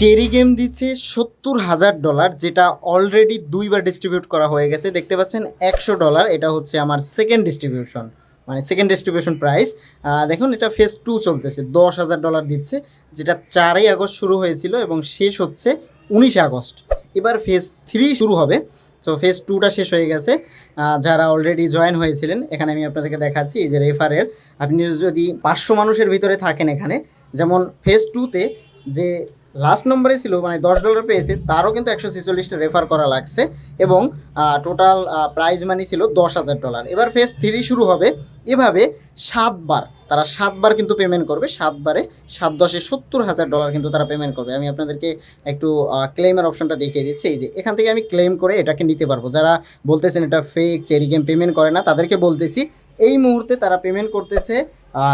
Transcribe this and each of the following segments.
Cherry game দিচ্ছে সত্তর হাজার ডলার, যেটা অলরেডি দুইবার ডিস্ট্রিবিউট করা হয়ে গেছে। দেখতে পাচ্ছেন একশো ডলার, এটা হচ্ছে আমার সেকেন্ড ডিস্ট্রিবিউশন মানে সেকেন্ড ডিস্ট্রিবিউশন প্রাইস দেখুন, এটা ফেজ টু চলতেছে, দশ হাজার ডলার দিচ্ছে, যেটা চারই আগস্ট শুরু হয়েছিল এবং শেষ হচ্ছে উনিশে আগস্ট। এবার ফেজ থ্রি শুরু হবে, তো ফেজ টুটা শেষ হয়ে গেছে। যারা অলরেডি জয়েন হয়েছিলেন, এখানে আমি আপনাদেরকে দেখাচ্ছি, এই যে রেফারের আপনি যদি পাঁচশো মানুষের ভিতরে থাকেন এখানে, যেমন ফেজ টুতে যে লাস্ট নম্বরে ছিল মানে দশ ডলার পেয়েছে, তারও কিন্তু একশো ছেচল্লিশটা রেফার করা লাগছে এবং টোটাল প্রাইজ মানি ছিল দশ হাজার ডলার এবার ফেস থ্রি শুরু হবে, এভাবে সাতবার, তারা সাতবার কিন্তু পেমেন্ট করবে, সাতবারে সাত দশে সত্তর হাজার ডলার কিন্তু তারা পেমেন্ট করবে। আমি আপনাদেরকে একটু ক্লেমের অপশনটা দেখিয়ে দিচ্ছি, এই যে, এখান থেকে আমি ক্লেম করে এটাকে নিতে পারব। যারা বলতেছেন এটা ফেক চেরি গেম পেমেন্ট করে না, তাদেরকে বলতেছি, এই মুহূর্তে তারা পেমেন্ট করতেছে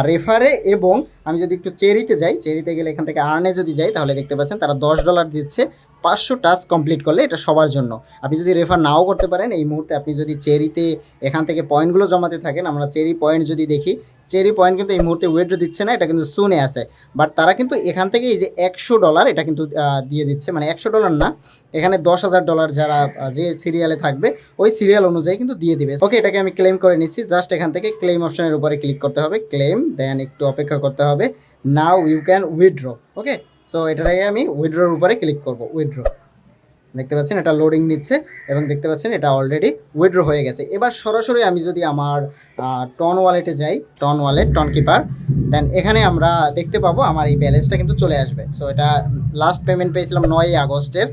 রেফারে এবং আমি যদি একটু চেরিতে যাই, চেরিতে গেলে এখান থেকে আর্নে যদি যাই, তাহলে দেখতে পাচ্ছেন তারা দশ ডলার দিচ্ছে, পাঁচশো টাস্ক কমপ্লিট করলে এটা সবার জন্য। আপনি যদি রেফার নাও করতে পারেন, এই মুহূর্তে আপনি যদি চেরিতে এখান থেকে পয়েন্টগুলো জমাতে থাকেন, আমরা চেরি পয়েন্ট যদি দেখি চেরি পয়েন্ট কিন্তু এই মুহূর্তে ওয়েটও দিচ্ছে না, এটা কিন্তু শুনে আছে। বাট তারা কিন্তু এখান থেকে এই যে একশো ডলার এটা কিন্তু দিয়ে দিচ্ছে। মানে একশো ডলার না, এখানে দশ হাজার ডলার যারা যে সিরিয়ালে থাকবে, ওই সিরিয়াল অনুযায়ী কিন্তু দিয়ে দিবে। ওকে এটাকে আমি ক্লেম করে নিচ্ছি। জাস্ট এখান থেকে ক্লেম অপশনের উপরে ক্লিক করতে হবে। ক্লেম দেন একটু অপেক্ষা করতে হবে। Now you can withdraw okay so এটাকে আমি উইথড্রোর উপরে ক্লিক করব উইথড্র দেখতে পাচ্ছেন, এটা লোডিং নিচ্ছে এবং দেখতে পাচ্ছেন এটা অলরেডি উইড্রো হয়ে গেছে। এবার সরাসরি আমি যদি আমার টন ওয়ালেটে যাই TON wallet TON keeper then এখানে আমরা দেখতে পাবো আমার এই ব্যালেন্সটা কিন্তু চলে আসবে। সো এটা লাস্ট পেমেন্ট পেয়েছিলাম নয়ই আগস্টের।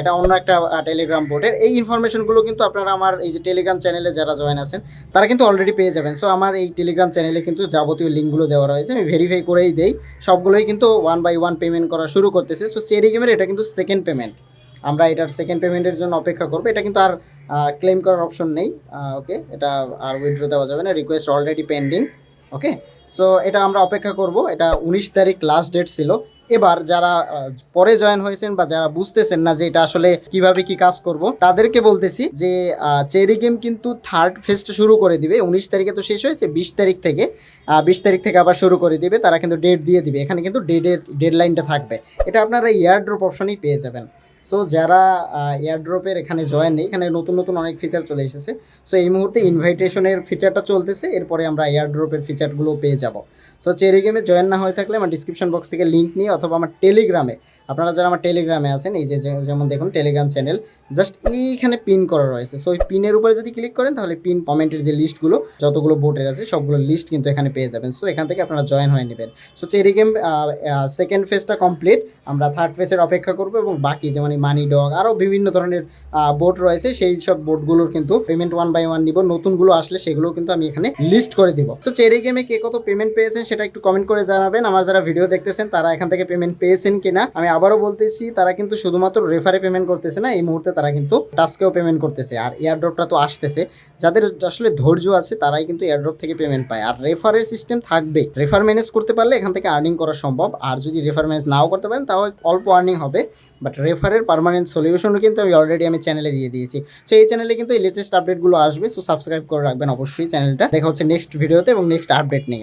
এটা অন্য একটা টেলিগ্রাম বোর্ডের এই ইনফরমেশনগুলো কিন্তু আপনারা আমার এই যে টেলিগ্রাম চ্যানেলে যারা জয়েন আছেন, তারা কিন্তু অলরেডি পেয়ে যাবেন। সো আমার এই টেলিগ্রাম চ্যানেলে কিন্তু যাবতীয় লিঙ্কগুলো দেওয়া রয়েছে। আমি ভেরিফাই করেই দেই। সবগুলোই কিন্তু ওয়ান বাই ওয়ান পেমেন্ট করা শুরু করতেছে। সো চেরি গেমের এটা কিন্তু সেকেন্ড পেমেন্ট আমরা এটার সেকেন্ড পেমেন্টের জন্য অপেক্ষা করব। এটা কিন্তু আর ক্লেম করার অপশন নেই। ওকে এটা আর উইথড্র দেওয়া যাবে না। Request already pending okay so এটা আমরা অপেক্ষা করব। এটা উনিশ তারিখ লাস্ট ডেট ছিল। এবার যারা পরে জয়েন হয়েছেন বা যারা বুঝতেছেন না যে এটা আসলে কীভাবে কি কাজ করব, তাদেরকে বলতেছি যে চেরি গেম কিন্তু থার্ড ফেস্ট শুরু করে দিবে। উনিশ তারিখে তো শেষ হয়েছে, বিশ তারিখ থেকে। বিশ তারিখ থেকে আবার শুরু করে দিবে, তারা কিন্তু ডেট দিয়ে দিবে। এখানে কিন্তু ডেটের ডেডলাইনটা থাকবে। এটা আপনারা এয়ার ড্রপ অপশনেই পেয়ে যাবেন। সো যারা এয়ার ড্রপের এখানে জয়েন নেই, এখানে নতুন নতুন অনেক ফিচার চলে এসেছে। সো এই মুহূর্তে ইনভাইটেশনের ফিচারটা চলতেছে, এরপরে আমরা এয়ার ড্রপের ফিচারগুলো পেয়ে যাব। সো চেরি গেমে জয়েন না হয়ে থাকলে আমার ডিসক্রিপশন বক্স থেকে লিঙ্ক নিয়ে অথবা আমার টেলিগ্রামে আপনারা যারা আমার টেলিগ্রামে আছেন, এই যে যেমন দেখুন টেলিগ্রাম চ্যানেল জাস্ট এইখানে পিন করা রয়েছে। সো ওই পিনের উপরে যদি ক্লিক করেন, তাহলে পিন কমেন্টের যে লিস্টগুলো যতগুলো বোটের আছে, সবগুলো লিস্ট কিন্তু এখানে পেয়ে যাবেন। সো এখান থেকে আপনারা জয়েন হয়ে নেবেন। সো চেরি গেম সেকেন্ড ফেজটা কমপ্লিট আমরা থার্ড ফেজের অপেক্ষা করব এবং বাকি যেমন মানি ডগ আরও বিভিন্ন ধরনের বোট রয়েছে, সেই সব বোটগুলোর কিন্তু পেমেন্ট ওয়ান বাই ওয়ান নিব। নতুনগুলো আসলে সেগুলো কিন্তু আমি এখানে লিস্ট করে দিব। তো চেরি গেমে কে কত পেমেন্ট পেয়েছেন, সেটা একটু কমেন্ট করে জানাবেন। আমার যারা ভিডিও দেখতেছেন, তারা এখান থেকে পেমেন্ট পেয়েছেন কিনা, আমি আবারও বলতেছি, তারা কিন্তু শুধুমাত্র রেফারে পেমেন্ট করতেছে না, এই মুহূর্তে তারা কিন্তু টাস্কেও পেমেন্ট করতেছে। আর এয়ারড্রপটা তো আসতেছে। যাদের আসলে ধৈর্য আছে, তারাই কিন্তু এয়ারড্রপ থেকে পেমেন্ট পায়। আর রেফারের সিস্টেম থাকবে। রেফার ম্যানেজ করতে পারলে এখান থেকে আর্নিং করা সম্ভব। আর যদি রেফার ম্যানেজ নাও করতে পারেন, তাও অল্প আর্নিং হবে। বাট রেফারের পারমানেন্ট সলিউশনও কিন্তু আমি অলরেডি আমি চ্যানেলে দিয়ে দিয়েছি। সো এই চ্যানেলে কিন্তু এই লেটেস্ট আপডেটগুলো আসবে। সো সাবস্ক্রাইব করে রাখবেন অবশ্যই চ্যানেলটা দেখা হচ্ছে নেক্সট ভিডিওতে এবং নেক্সট আপডেট নিয়ে।